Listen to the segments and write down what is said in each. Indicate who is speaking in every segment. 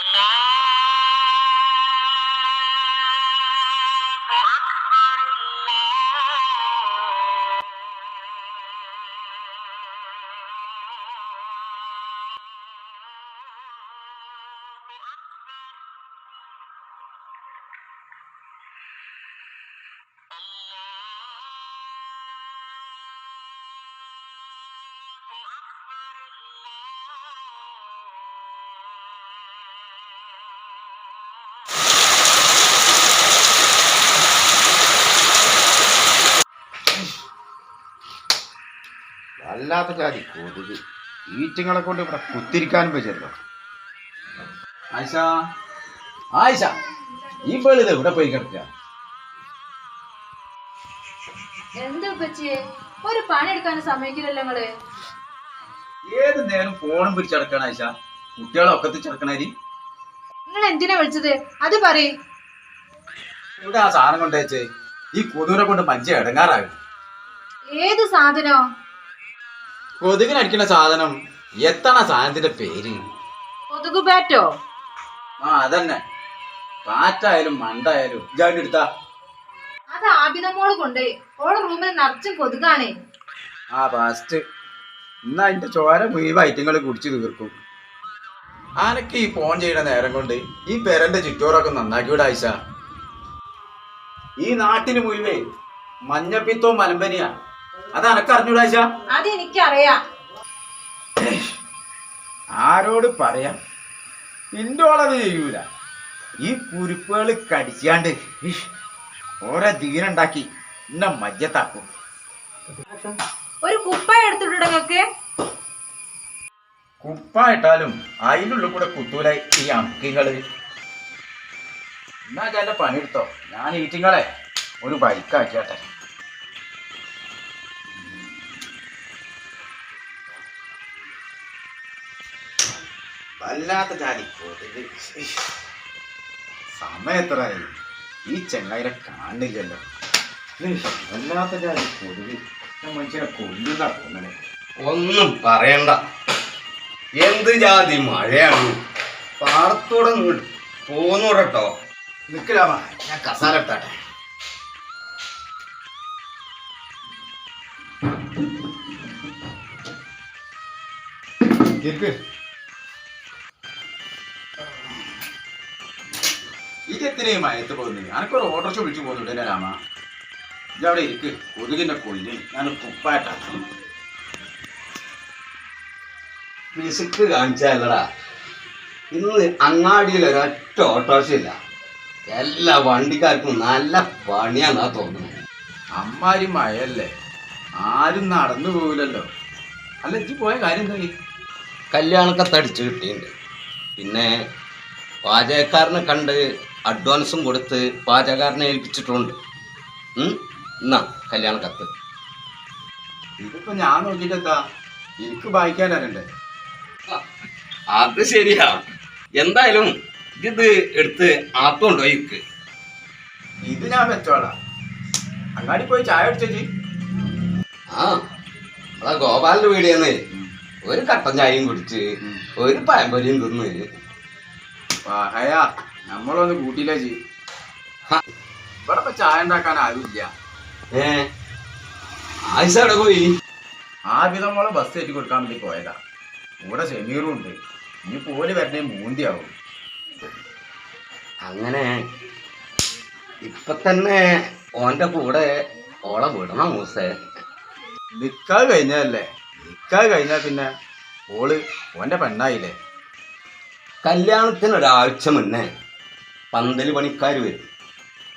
Speaker 1: Allah വല്ലാത്ത ജാതി കൊതുക് ഈറ്റങ്ങളെ കൊണ്ട് ഇവിടെ കുത്തിരിക്കാനും പറ്റില്ലല്ലോ.
Speaker 2: ആയിഷ ആയിഷ ഈ പേളിത് ഇവിടെ പോയി കിടക്കുക
Speaker 3: എന്താ പറ്റിയേ ഒരു പണിയെടുക്കാനും സമ്മതിക്കില്ലല്ലോ നിങ്ങൾ.
Speaker 2: ഏത് നേരം ഫോണും പിടിച്ചടക്കണ ആയിഷ? കുട്ടികളെ ഒക്കെ ചടക്കണാരി
Speaker 3: നിങ്ങൾ എന്തിനാ വിളിച്ചത്? അത് പറയ്.
Speaker 2: ഇവിടെ ആ സാധനം കൊണ്ടുവച്ചേ. ഈ കൊതുകിനെ കൊണ്ട് മജ്ജ ഇടങ്ങാറാകും
Speaker 3: ഏത് സാധനോ?
Speaker 2: കൊതുകിനടിക്കുന്ന സാധനം. എത്തണ സാധനത്തിന്റെ പേര്?
Speaker 3: കൊതുക് ബാറ്റോ
Speaker 2: ആ അതന്നെ. പാറ്റായാലും മണ്ടായാലും ഇജാണ്ട് എടുത്താ
Speaker 3: അത് ആബിതമോൾ കൊണ്ട് ഓളെ റൂമിൽ നിറച്ചും കൊതുകാണേ.
Speaker 2: ആ ഫാസ്റ്റ് ഇന്ന് അതിന്റെ ചോര മുഴുവൻ ഐറ്റങ്ങൾ കുടിച്ചു തീർക്കും. ആനക്ക് ഈ ഫോൺ ചെയ്യുന്ന നേരം കൊണ്ട് ഈ പെരന്റെ ചുറ്റോറൊക്കെ നന്നാക്കി വിട ആയിഷ ഈ നാട്ടിന് മുഴുവേ മഞ്ഞപ്പിത്തവും മലമ്പനിയാ. അത് അനക്ക് അറിഞ്ഞൂടാ ആയിഷ
Speaker 3: അത് എനിക്കറിയാം
Speaker 2: ആരോട് പറയാം? ഇൻഡോളത് ചെയ്യൂല. ഈ കുരുപ്പുകൾ കടിച്ചാണ്ട് ഓരോ ദീനുണ്ടാക്കി എന്നെ മജ്ജത്താക്കും.
Speaker 3: ഒരു കുപ്പായ എടുത്തിട്ടുണ്ടെങ്കിൽ കുപ്പ
Speaker 2: ഇട്ടാലും അതിനുള്ളിൽ കൂടെ കുത്തൂല ഈ അമ്പിങ്ങൾ എന്നാ പണി പണിയെടുത്തോ ഞാൻ ഈറ്റിങ്ങളെ ഒരു ബൈക്കാക്കിയാട്ടെ
Speaker 1: വല്ലാത്ത ജാതി കൊതുക്
Speaker 2: എത്രയായി? ഈ ചെങ്ങായിരെ കാണില്ലല്ലോ.
Speaker 1: വല്ലാത്ത ജാതി കൊതുക്
Speaker 2: ഞാൻ മനുഷ്യനെ കൊല്ലുന്ന തോന്നണേ.
Speaker 1: ഒന്നും പറയണ്ട. എന്ത് ജാതി മഴയാണ്? പാർത്തോടെ പോന്നു കേട്ടോ
Speaker 2: നിക്കലാമ ഞാൻ കസാല എടുത്താട്ടെ ഇരിക്ക്. ഇതെത്തിനെ മയത്ത് പോകുന്നില്ല ഞാനൊക്കെ ഓർഡർ വിളിച്ചു പോകുന്നുണ്ട് രാമ. ഇതവിടെ ഇരിക്ക്. കൊതുകിന്റെ കൊല്ലിന് ഞാൻ കുപ്പായിട്ടാണ്
Speaker 1: ഫിസിക്ക് കാണിച്ചല്ലടാ ഇന്ന് അങ്ങാടിയിൽ ഒരൊറ്റ ഓട്ടോറിക്ഷ ഇല്ല. എല്ലാ വണ്ടിക്കാർക്കും നല്ല പണിയാന്നാ തോന്നുന്നത്.
Speaker 2: അമ്മാരി മഴയല്ലേ ആരും നടന്നു പോകില്ലല്ലോ അല്ല ഇജ്ജ് പോയ കാര്യം എന്താ ഈ?
Speaker 1: തടിച്ചു കിട്ടിയിട്ടുണ്ട്. പിന്നെ പാചകക്കാരനെ കണ്ട് അഡ്വാൻസും കൊടുത്ത് പാചകാരനെ ഏൽപ്പിച്ചിട്ടുണ്ട്. എന്നാ കല്യാണ കത്ത്.
Speaker 2: ഇതിപ്പോ ഞാൻ നോക്കിട്ടെത്താ എനിക്ക് വായിക്കാൻ അറിയണ്ടേ?
Speaker 1: അത് ശരിയാ. എന്തായാലും ഇത് എടുത്ത് ആത്തോണ്ടോ ഇക്ക്
Speaker 2: ഇത് ഞാൻ വെച്ചോളാം. അങ്ങാടി പോയി ചായ അടിച്ചേച്ചി
Speaker 1: ആ അതാ ഗോപാലിന്റെ വീടിയെന്ന് ഒരു കട്ടൻ ചായയും കുടിച്ച് ഒരു പഴംപൊരിയും തിന്ന്.
Speaker 2: ഹയാ നമ്മളൊന്ന് കൂട്ടിയില്ല ചെയ്യും
Speaker 1: ഹ.
Speaker 2: ഇവിടെ ഇപ്പൊ ചായ ഉണ്ടാക്കാൻ ആരുമില്ല
Speaker 1: ഏ? ആയിഷ അവിടെ പോയി.
Speaker 2: ആദ്യം മോളെ ബസ് കയറ്റി കൊടുക്കാൻ വേണ്ടി പോയതാ. കൂടെ ഷെമീറും ഉണ്ട്. ഇനി പോലെ വരണേ മൂന്തിയാവും.
Speaker 1: അങ്ങനെ ഇപ്പൊ തന്നെ ഓന്റെ കൂടെ ഓളെ വിടണം മൂസേ?
Speaker 2: നിക്കാ കഴിഞ്ഞല്ലേ നിക്കാ കഴിഞ്ഞാ പിന്നെ ഓൾ ഓന്റെ പെണ്ണായില്ലേ?
Speaker 1: കല്യാണത്തിന് ഒരാഴ്ച മുന്നേ പന്തൽ പണിക്കാർ വരും.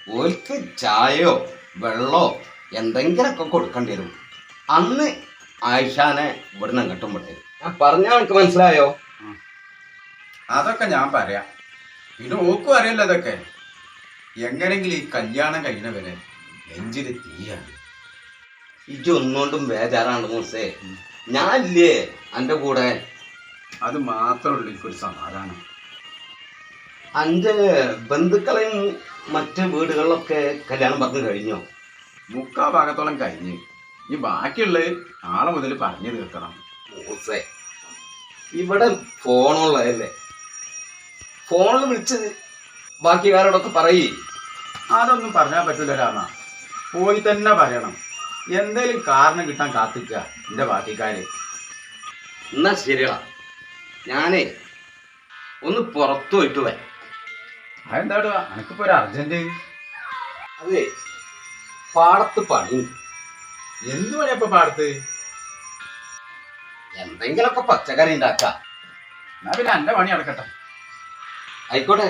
Speaker 1: ഓൽക്ക് ചായയോ വെള്ളമോ എന്തെങ്കിലുമൊക്കെ കൊടുക്കേണ്ടി വരും. അന്ന് ആയിഷാനെ ഇവിടുന്ന് അങ്ങോട്ടും വിട്ടേ ഞാൻ പറഞ്ഞ എനിക്ക് മനസ്സിലായോ?
Speaker 2: അതൊക്കെ ഞാൻ പറയാം. പിന്നെ ഓക്കും അറിയില്ല അതൊക്കെ എങ്ങനെങ്കിലും ഈ കല്യാണം കഴിഞ്ഞവരെ നെഞ്ചിൽ തീയാണ്.
Speaker 1: ഇജ് ഒന്നുകൊണ്ടും ബേജാറാണ് മൂസേ. ഞാനില്ലേ എന്റെ കൂടെ?
Speaker 2: അത് മാത്രമേ ഉള്ളൂ എനിക്കൊരു സമാധാനം.
Speaker 1: എന്റെ ബന്ധുക്കളെയും മറ്റ് വീടുകളിലൊക്കെ കല്യാണം പറഞ്ഞു കഴിഞ്ഞോ?
Speaker 2: മുക്കാ ഭാഗത്തോളം കഴിഞ്ഞ്. ഈ ബാക്കിയുള്ള നാളെ മുതൽ പറഞ്ഞു തീർക്കണം.
Speaker 1: മൂസേ ഇവിടെ ഫോണുള്ളതല്ലേ? ഫോണിൽ വിളിച്ച് ബാക്കിക്കാരോടൊക്കെ പറയേ.
Speaker 4: അതൊന്നും പറഞ്ഞാൽ പറ്റില്ല രാമ. പോയി തന്നെ പറയണം. എന്തേലും കാരണം കിട്ടാൻ കാത്തിക്ക എന്റെ ബാക്കിക്കാര്.
Speaker 1: എന്നാ ശരിയാ ഞാനേ ഒന്ന് പുറത്തു പോയിട്ട് വരാം.
Speaker 4: എനിക്കിപ്പോ ഒരു അർജന്റ്.
Speaker 1: അതെ പാടത്ത് പണി.
Speaker 4: എന്ത് പണിയപ്പോ പാടത്ത്?
Speaker 1: എന്തെങ്കിലൊക്കെ പച്ചക്കറി ഉണ്ടാക്ക.
Speaker 4: എന്നാ പിന്നെ എന്റെ പണി അടക്കട്ടെ
Speaker 1: ആയിക്കോട്ടെ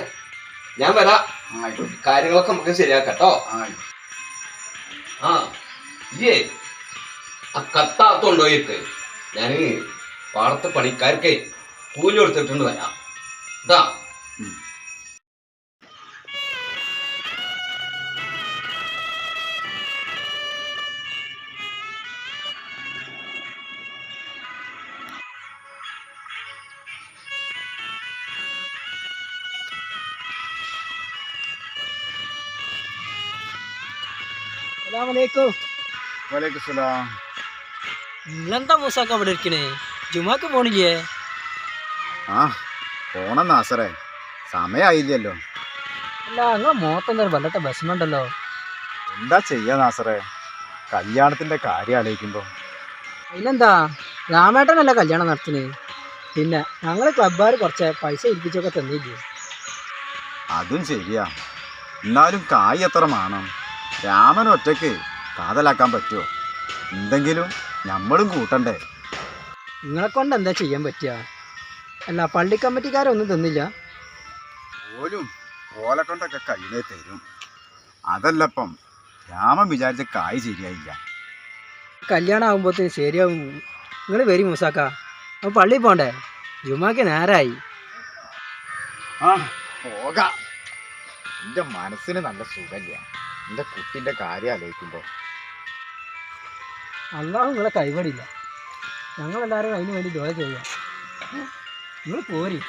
Speaker 1: ഞാൻ വരാം.
Speaker 4: ആയിക്കോട്ടെ.
Speaker 1: കാര്യങ്ങളൊക്കെ നമുക്ക് ശരിയാക്കട്ടോ
Speaker 4: ആ, ആയിക്കോട്ടെ.
Speaker 1: ആ കത്താത്തോണ്ടോ കത്താത്തോണ്ടോയിട്ട് ഞാൻ പാടത്ത് പണിക്കാർക്ക് കൂലി കൊടുത്തിട്ടുണ്ട് വരാം. ഇതാ.
Speaker 4: വലൈക്കും സലാം.
Speaker 5: നിങ്ങളെന്താ മൂസാക്ക അവിടെ ഇരിക്കണേ? ജുമാക്ക് പോണില്ലേ?
Speaker 4: ആ പോണം നാസറേ. സമയായില്ലല്ലോ.
Speaker 5: അല്ല നിങ്ങളെ മുഖത്തെന്താ വല്ലത്തെ വിഷമമുണ്ടല്ലോ.
Speaker 4: എന്താ ചെയ്യാ നാസറേ? കല്യാണത്തിന്റെ കാര്യം ആലോചിക്കുമ്പോ.
Speaker 5: അതിലെന്താ? രാമേട്ടനല്ല കല്യാണം നടത്തുന്നത് പിന്നെ ഞങ്ങൾ ക്ലബ്ബാർ കുറച്ച് പൈസ ഇരിപ്പിച്ചൊക്കെ തന്നില്ലേ?
Speaker 4: അതും ശരിയാ. എന്നാലും കായ് എത്ര മാണം? രാമൻ ഒറ്റയ്ക്ക് കാതലാക്കാൻ പറ്റുമോ എന്തെങ്കിലും നമ്മളും കൂട്ടണ്ടേ?
Speaker 5: നിങ്ങളെ കൊണ്ട് എന്താ ചെയ്യാൻ പറ്റുക? അല്ല പള്ളി കമ്മിറ്റിക്കാരൊന്നും തന്നില്ല.
Speaker 4: പോലും ഓലെ കൊണ്ടൊക്കെ കയ്യിലേ തരും. അതല്ലപ്പം രാമൻ വിചാരിച്ച കായ് ശരിയായില്ല.
Speaker 5: കല്യാണം ആകുമ്പോഴത്തേന് ശരിയാവും. നിങ്ങൾ വരും മൂസാക്ക. അപ്പം പള്ളി പോണ്ടേ? ജുമാക്ക് നേരായി.
Speaker 4: ആ പോകാം. എന്റെ മനസ്സിന് നല്ല സുഖമില്ല. എന്റെ കുട്ടിന്റെ കാര്യം ആലോചിക്കുമ്പോ?
Speaker 5: അള്ളാഹു നിങ്ങളെ കൈവടില്ല. ഞങ്ങളെല്ലാവരും അതിന് വേണ്ടി ജോലി ചെയ്യാം നിങ്ങൾ പോരി.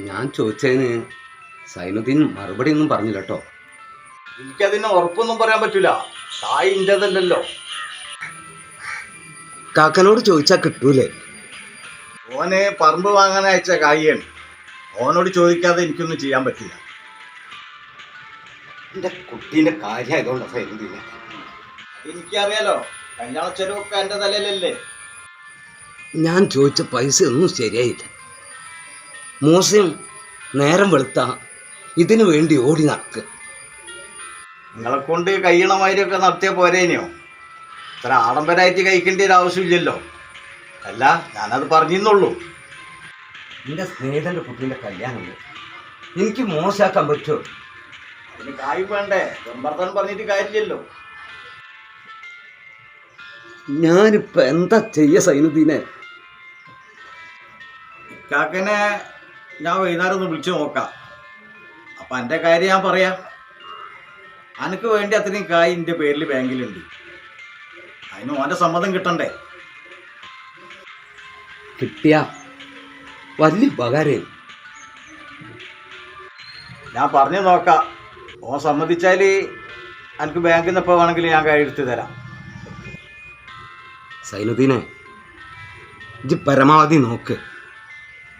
Speaker 1: ഞാൻ ചോദിച്ചതിന് സൈനുദ്ദീൻ മറുപടി ഒന്നും പറഞ്ഞില്ല കേട്ടോ.
Speaker 4: എനിക്കതിന് ഉറപ്പൊന്നും പറയാൻ പറ്റൂല. ഇന്റെതല്ലല്ലോ
Speaker 1: കാക്കനോട് ചോദിച്ചാ കിട്ടൂലേ?
Speaker 4: ഓനെ പറമ്പ് വാങ്ങാൻ അയച്ച കായാണ് ഓനോട് ചോദിക്കാതെ എനിക്കൊന്നും ചെയ്യാൻ പറ്റില്ല.
Speaker 1: എന്റെ കുട്ടീന്റെ കാര്യമായതുകൊണ്ടാണ് ഫൈനില്ല
Speaker 4: എനിക്കറിയാലോ കല്യാണ ചെലവൊക്കെ എന്റെ തലയിലല്ലേ?
Speaker 1: ഞാൻ ചോദിച്ച പൈസ ഒന്നും ശരിയായില്ല. മോശം നേരം വെളുത്ത ഇതിനു വേണ്ടി ഓടി നടക്കുക
Speaker 4: നിങ്ങളെ കൊണ്ട് കഴിയണ മാതിരിയൊക്കെ നടത്തിയ പോരേനെയോ ഇത്ര ആഡംബരമായിട്ട് കഴിക്കേണ്ട ഒരു ആവശ്യമില്ലല്ലോ. അല്ല ഞാനത് പറഞ്ഞിരുന്നുള്ളൂ.
Speaker 1: എന്റെ സ്നേഹിതന്റെ കുട്ടീന്റെ കല്യാണം എനിക്ക് മോശമാക്കാൻ പറ്റുമോ?
Speaker 4: അതിന് കായ് വേണ്ടേ? വെമ്പർത്താൻ പറഞ്ഞിട്ട് കാര്യമില്ലല്ലോ.
Speaker 1: ഞാനിപ്പോൾ എന്താ ചെയ്യ സൈനുദ്ദീനെ?
Speaker 4: ഇക്കാക്കനെ ഞാൻ വൈകുന്നേരം ഒന്ന് വിളിച്ചു നോക്കാം. അപ്പം എന്റെ കാര്യം ഞാൻ പറയാം. അനക്ക് വേണ്ടി അത്രയും കായ് എന്റെ പേരിൽ ബാങ്കിലുണ്ട്. അതിന് ഓന്റെ സമ്മതം കിട്ടണ്ടേ?
Speaker 1: കിട്ടിയ വലിയ ഉപകാരം.
Speaker 4: ഞാൻ പറഞ്ഞു നോക്കാം. ഓൻ സമ്മതിച്ചാൽ എനിക്ക് ബാങ്കിൽ നിന്ന് എപ്പോൾ വേണമെങ്കിൽ ഞാൻ കൈ എടുത്ത് തരാം.
Speaker 1: സൈനുദ്ദീനെ ഇജ്ജ് പരമാവധി നോക്ക്.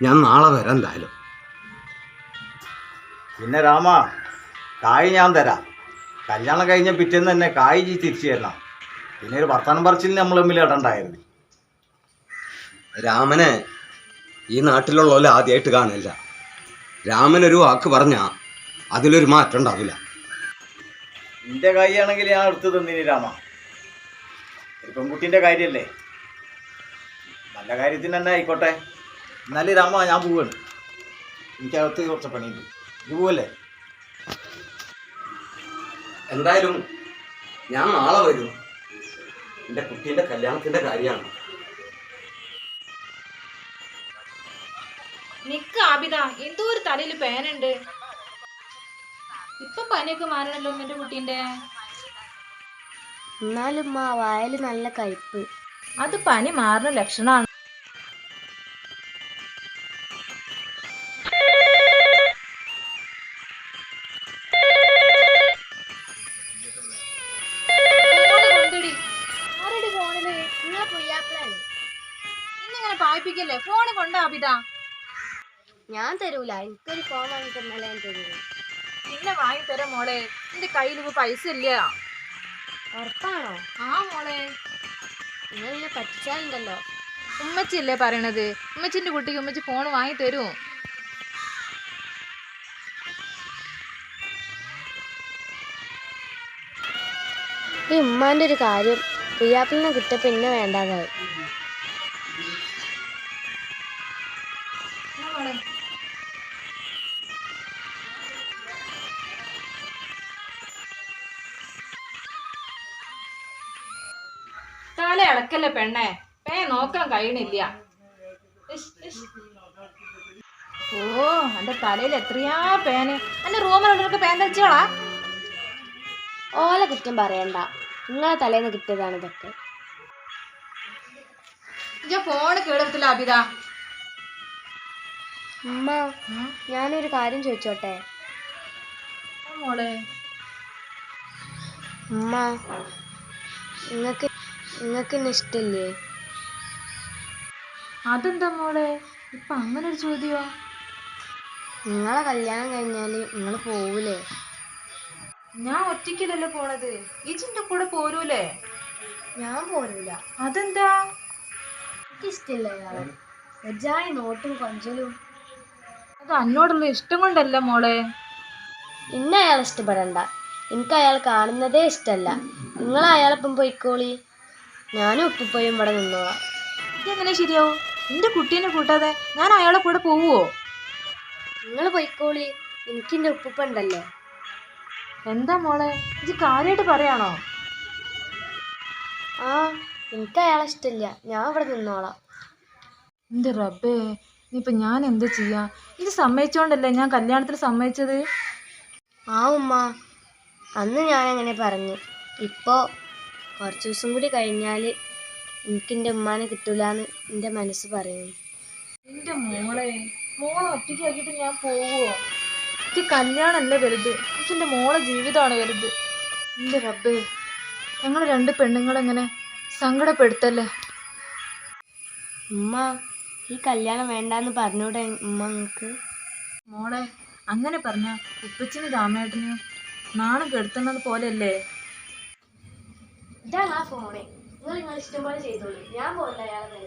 Speaker 1: ഞാൻ നാളെ വരാം എന്തായാലും.
Speaker 4: പിന്നെ രാമ കായ് ഞാൻ തരാം. കല്യാണം കഴിഞ്ഞ പിറ്റേന്ന് തന്നെ കായ് തിരിച്ചു തരണം പിന്നെ ഒരു വർത്തമാനം പറച്ചിൽ നമ്മൾ തമ്മിൽ ഇടണ്ടായിരുന്നു.
Speaker 1: രാമനെ ഈ നാട്ടിലുള്ളവരെ ആദ്യമായിട്ട് കാണില്ല രാമനൊരു ഒരു വാക്ക് പറഞ്ഞ അതിലൊരു മാറ്റം ഉണ്ടാവില്ല.
Speaker 4: എന്റെ കൈയാണെങ്കിൽ ഞാൻ എടുത്തു തന്നിനി രാമ. ഒരു പെൺകുട്ടീന്റെ കാര്യമല്ലേ നല്ല കാര്യത്തിന് തന്നെ ആയിക്കോട്ടെ. എന്നാലും രാമ ഞാൻ പോവാണ്. എനിക്കകത്ത് കുറച്ച് പണിയുണ്ട്. ഇത് പോവല്ലേ?
Speaker 1: എന്തായാലും ഞാൻ നാളെ വരും. എന്റെ കുട്ടീന്റെ കല്യാണത്തിന്റെ കാര്യമാണ്.
Speaker 3: നിക്ക് ആബിത എന്തോ ഒരു തലയിൽ പേനുണ്ട്. ഇപ്പൊ പനിയൊക്കെ മാറണല്ലോ എന്റെ കുട്ടീന്റെ?
Speaker 6: എന്നാലും ആ വയൽ നല്ല കയ്പ്
Speaker 3: അത് പനി മാറുന്ന ലക്ഷണമാണ് ആബിത
Speaker 6: ഞാൻ തരൂല. എനിക്കൊരു ഫോൺ വാങ്ങി തന്നാലേ ഞാൻ തരൂ.
Speaker 3: പിന്നെ വാങ്ങി തരാം മോളെ. എന്റെ കയ്യിൽ ഇപ്പൊ പൈസ ഇല്ല.
Speaker 6: ഉറപ്പാണോ?
Speaker 3: ആ മോളെ.
Speaker 6: നിങ്ങളെ പറ്റിച്ചാലുണ്ടല്ലോ.
Speaker 3: ഉമ്മച്ചി അല്ലേ പറയണത്? ഉമ്മച്ചിന്റെ കുട്ടിക്ക് ഉമ്മച്ചി ഫോൺ വാങ്ങി തരൂ.
Speaker 6: ഈ ഉമ്മാന്റെ ഒരു കാര്യം പ്രിയാപ്പിളിനെ കിട്ടിയ പിന്നെ വേണ്ടാതായി.
Speaker 3: തല ഇളക്കല്ലേ പെണ്ണേ? പേ നോക്കാൻ കഴിയണില്ല. ഓ എന്റെ തലയിൽ എത്രയാ പേന്? എന്റെ റൂമിലുള്ളവർക്ക് പേൻ തച്ചോളാ
Speaker 6: ഓല കുറ്റം പറയണ്ട. നിങ്ങളെ തലേന്ന് കിട്ടിയതാണ് ഇതൊക്കെ.
Speaker 3: ഫോണ് കേടത്തില്ല അബിത.
Speaker 6: ഉമ്മ ഞാനൊരു കാര്യം ചോദിച്ചോട്ടെ?
Speaker 3: മോളെ.
Speaker 6: ഉമ്മ നിങ്ങൾക്ക് നിങ്ങൾക്ക് എന്നെ ഇഷ്ടമില്ലേ
Speaker 3: അതെന്താ മോളെ? ഇപ്പൊ അങ്ങനെ ഒരു ചോദ്യമോ
Speaker 6: നിങ്ങളെ കല്യാണം കഴിഞ്ഞാൽ നിങ്ങൾ പോവൂലേ?
Speaker 3: ഞാൻ ഒറ്റയ്ക്കല്ലല്ലോ പോണത്. ഇജിന്റെ കൂടെ പോരൂലേ?
Speaker 6: ഞാൻ പോരൂല.
Speaker 3: അതെന്താ?
Speaker 6: എനിക്ക് ഇഷ്ടമില്ല അയാളെ ഒജായി നോട്ടും കൊഞ്ചലും.
Speaker 3: അത് അന്നോടുള്ള ഇഷ്ടം കൊണ്ടല്ല മോളെ.
Speaker 6: ഇന്നെ അയാൾ ഇഷ്ടപ്പെടണ്ട. എനിക്ക് അയാൾ കാണുന്നതേ ഇഷ്ടമല്ല നിങ്ങൾ അയാളൊപ്പം പോയിക്കോളി. ഞാനും ഉപ്പിപ്പോയും ഇവിടെ നിന്നോളാം.
Speaker 3: ഇതെങ്ങനെ ശരിയാവും? എന്റെ കുട്ടീനെ കൂട്ടാതെ ഞാൻ അയാളെ കൂടെ പോവുമോ
Speaker 6: നിങ്ങൾ പോയിക്കോളി. എനിക്ക് എന്റെ ഉപ്പുപ്പ ഉണ്ടല്ലോ
Speaker 3: എന്താ മോളെ? ഇത് കാര്യമായിട്ട് പറയാണോ?
Speaker 6: ആ എനിക്ക് അയാളെ ഇഷ്ടമില്ല ഞാൻ ഇവിടെ നിന്നോളാം.
Speaker 3: എന്റെ റബ്ബേ ഇനിയിപ്പൊ ഞാൻ എന്ത് ചെയ്യാം? ഇത് സമ്മതിച്ചോണ്ടല്ലേ ഞാൻ കല്യാണത്തിന് സമ്മതിച്ചത്?
Speaker 6: ആ ഉമ്മ അന്ന് ഞാൻ അങ്ങനെ പറഞ്ഞു. ഇപ്പോൾ കുറച്ച് ദിവസം കൂടി കഴിഞ്ഞാൽ എനിക്ക് എന്റെ ഉമ്മാനെ കിട്ടൂലെന്ന് എന്റെ മനസ്സ് പറയുന്നു.
Speaker 3: എന്റെ മോളെ മോളെ ഒറ്റയ്ക്കാക്കിയിട്ട് ഞാൻ പോവുമോ എനിക്ക് കല്യാണമല്ലേ വലുത്. എനിക്ക് എന്റെ മോളെ ജീവിതമാണ് വലുത്. എന്റെ റബ്ബേ ഞങ്ങൾ രണ്ട് പെണ്ണുങ്ങളെങ്ങനെ സങ്കടപ്പെടുത്തല്ലേ?
Speaker 6: ഉമ്മ ഈ കല്യാണം വേണ്ടാന്ന് പറഞ്ഞൂടെ ഉമ്മ നിങ്ങൾക്ക്
Speaker 3: മോളെ അങ്ങനെ പറഞ്ഞ ഉപ്പച്ചിന് രാമേട്ടന് നാണം കെടുത്തുന്നത് പോലെയല്ലേ?
Speaker 6: ഇതാണ് ആ ഫോണേ. നിങ്ങൾ നിങ്ങൾ ഇഷ്ടം പോലെ ചെയ്തോളൂ. ഞാൻ പോലെ അയാളെ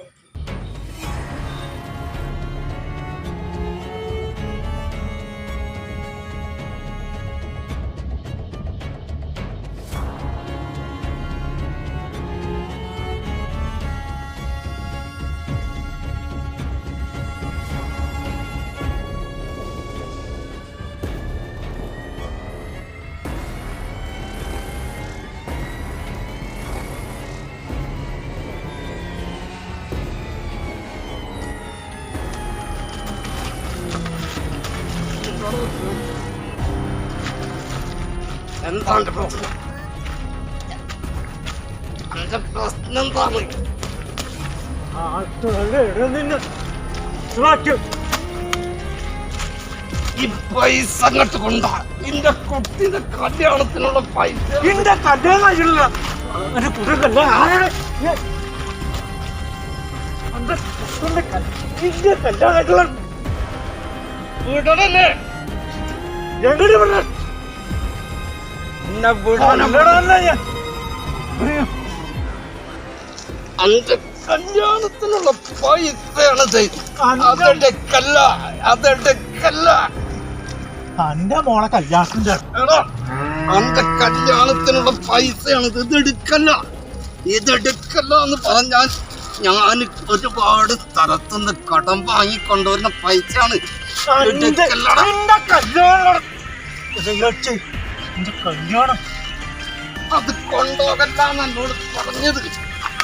Speaker 7: എന്താണ് പ്രശ്നം അന്റെ പ്രശ്നം എന്താണ് ഈ പൈസ അങ്ങോട്ട് കൊണ്ടാ. നിന്റെ കുട്ടിന്റെ കല്യാണത്തിനുള്ള പൈസ.
Speaker 8: എന്റെ കല്യാണമായില്ല ഒരു കുടുക്കല്ല കല്യാണമായിട്ടുള്ള
Speaker 7: വിടണല്ലേ?
Speaker 8: എങ്ങനെ
Speaker 7: വിടാനാ അന്റെ കല്യാണത്തിനുള്ള പൈസയാണത് അതെന്റെ കല്ല
Speaker 8: എന്റെ മോളെ കല്യാണത്തിന്റെ
Speaker 7: എടാ അന്റെ കല്യാണത്തിനുള്ള എടുക്കല്ല. ഇതെടുക്കല്ല ഇതെടുക്കല്ല എന്ന് പറഞ്ഞാൽ ഞാൻ ഒരുപാട് സ്ഥലത്തുനിന്ന് കടം വാങ്ങിക്കൊണ്ടുവരുന്ന പൈസയാണ്. എടുക്കല്ലടാ.
Speaker 8: കല്യാണം എന്റെ കല്യാണം.
Speaker 7: അത് കൊണ്ടോകല്ല എന്നോട് പറഞ്ഞത്.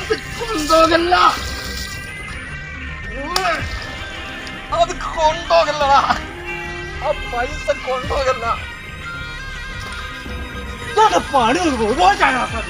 Speaker 7: അത് കൊണ്ടോകല്ല. അത് കൊണ്ടുപോകല്ലടാ ആ പൈസ
Speaker 8: കൊണ്ടോകല്ല. പണി ഉപകാരം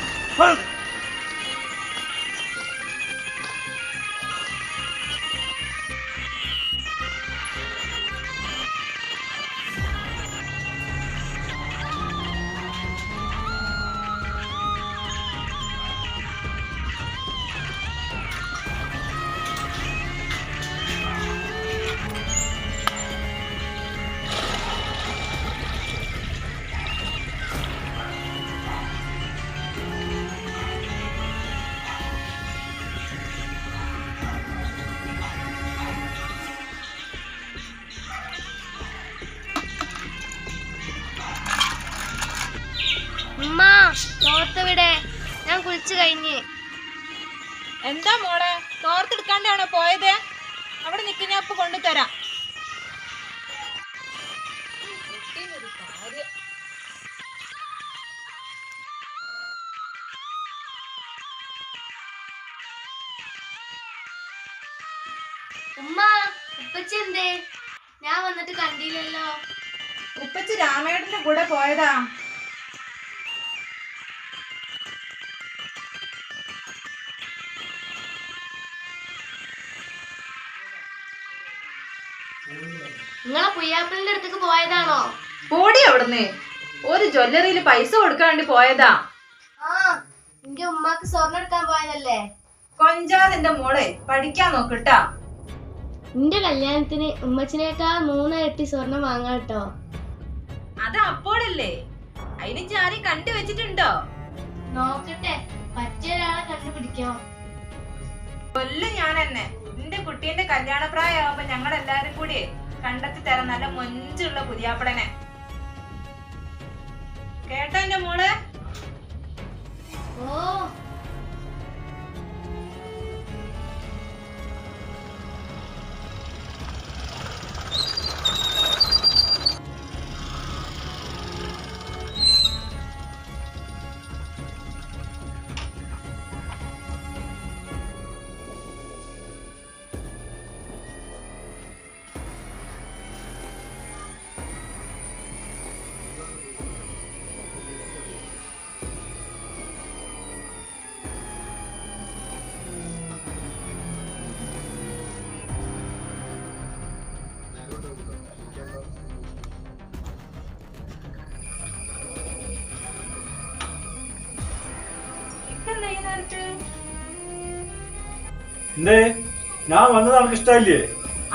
Speaker 6: ഉമ്മ ഉപ്പച്ചി എന്തേ? ഞാൻ വന്നിട്ട് കണ്ടില്ലല്ലോ.
Speaker 3: ഉപ്പച്ചി രാമേട്ടന്റെ കൂടെ പോയതാ.
Speaker 6: നിങ്ങളെ പുയ്യാപ്പിളിന്റെ അടുത്തേക്ക് പോയതാണോ?
Speaker 3: പോടി അവിടുന്ന്. ഒരു ജ്വല്ലറിയിൽ പൈസ കൊടുക്കാൻ വേണ്ടി പോയതാ.
Speaker 6: ആ എന്റെ ഉമ്മാക്ക് സ്വർണം എടുക്കാൻ പോയതല്ലേ?
Speaker 3: കൊഞ്ചാതിന്റെ മോളെ പഠിക്കാൻ നോക്കട്ടാ
Speaker 6: എന്റെ കല്യാണത്തിന് ഉമ്മച്ചിനേക്കാൾ മൂന്നരട്ടി സ്വർണം വാങ്ങാം കേട്ടോ.
Speaker 3: അത് അപ്പോഴല്ലേ? അതിന് ചാരി കണ്ടു വെച്ചിട്ടുണ്ടോ?
Speaker 6: നോക്കട്ടെ മറ്റൊരാളെ കണ്ടുപിടിക്കാം.
Speaker 3: കൊല്ലും ഞാൻ തന്നെ നിന്റെ കുട്ടീന്റെ കല്യാണ പ്രായമാകുമ്പോ ഞങ്ങൾ എല്ലാരും കൂടി കണ്ടെത്തി തരാം നല്ല മൊഞ്ചുള്ള പുതിയാപ്പടനെ കേട്ടോ എന്റെ മോൾ?
Speaker 6: ഓ
Speaker 8: എന്തേ? ഞാൻ വന്നത് അവൾക്ക് ഇഷ്ടമില്ലേ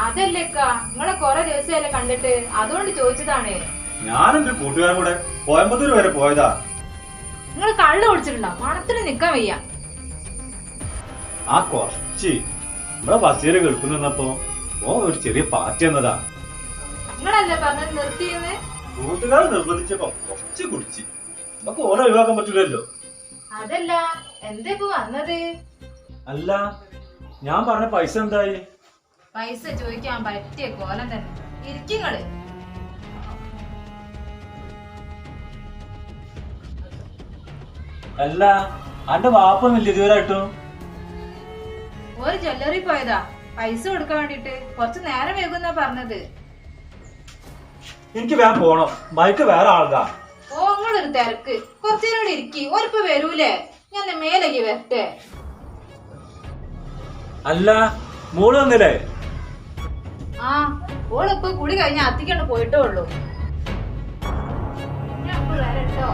Speaker 3: അതല്ലേക്കാ നിങ്ങളെ കൊറേ ദിവസമല്ലേ കണ്ടിട്ട്? അതുകൊണ്ട് ചോദിച്ചതാണ്.
Speaker 8: ഞാനും എന്റെ കൂട്ടുകാരും കൂടെ? കോയമ്പത്തൂർ വരെ പോയതാ.
Speaker 3: നിങ്ങൾ കള്ളു കുടിച്ചിട്ടുണ്ടോ? മണത്തിന് നിക്കാൻ വയ്യ.
Speaker 8: ആ കൊറച്ച്. നമ്മളെ ബസ്സിൽ കേൾക്കുന്ന നിന്നപ്പോ ഓ ഒരു ചെറിയ പാർട്ടി എന്നതാ
Speaker 3: നിങ്ങളല്ലേ പറഞ്ഞത് നിർത്തിയെന്ന്
Speaker 8: കൂട്ടുകാർ നിർബന്ധിച്ചപ്പോ കുറച്ച് കുടിച്ച്. നമുക്ക് ഓരോ ഒഴിവാക്കാൻ പറ്റൂലല്ലോ.
Speaker 3: അതല്ല. എന്താ ഇപ്പൊ വന്നത്?
Speaker 8: അല്ല ഞാൻ പറഞ്ഞ പൈസ എന്തായി?
Speaker 3: പൈസ ചോദിക്കാൻ പറ്റിയ കോലം തന്നെ. ഇരിക്കുങ്ങൾ
Speaker 8: അല്ല അന്റെ വാപ്പൊന്നുമില്ല ഇതുവരായിട്ടും
Speaker 3: ഒരു ജ്വല്ലറി പോയതാ. പൈസ കൊടുക്കാൻ വേണ്ടിട്ട് കുറച്ച് നേരം വൈകുന്നാ പറഞ്ഞത്.
Speaker 8: എനിക്ക് വേറെ പോണോ. ബൈക്ക് വേറെ ആളുതാ.
Speaker 3: ഓ നിങ്ങളൊരു തിരക്ക്. കുറച്ചേരം നേരം ഇരിക്കി. ഒരുപ്പ് വരൂലേ? ഞാൻ മേലേക്ക് വരട്ടെ.
Speaker 8: അല്ല മോൾ വന്നില്ലേ?
Speaker 3: ആ ഓളിപ്പോ കുടി കഴിഞ്ഞ അത്തിക്കൊണ്ട് പോയിട്ടേ ഉള്ളൂ. ഞാൻ പിള്ളേരെട്ടോ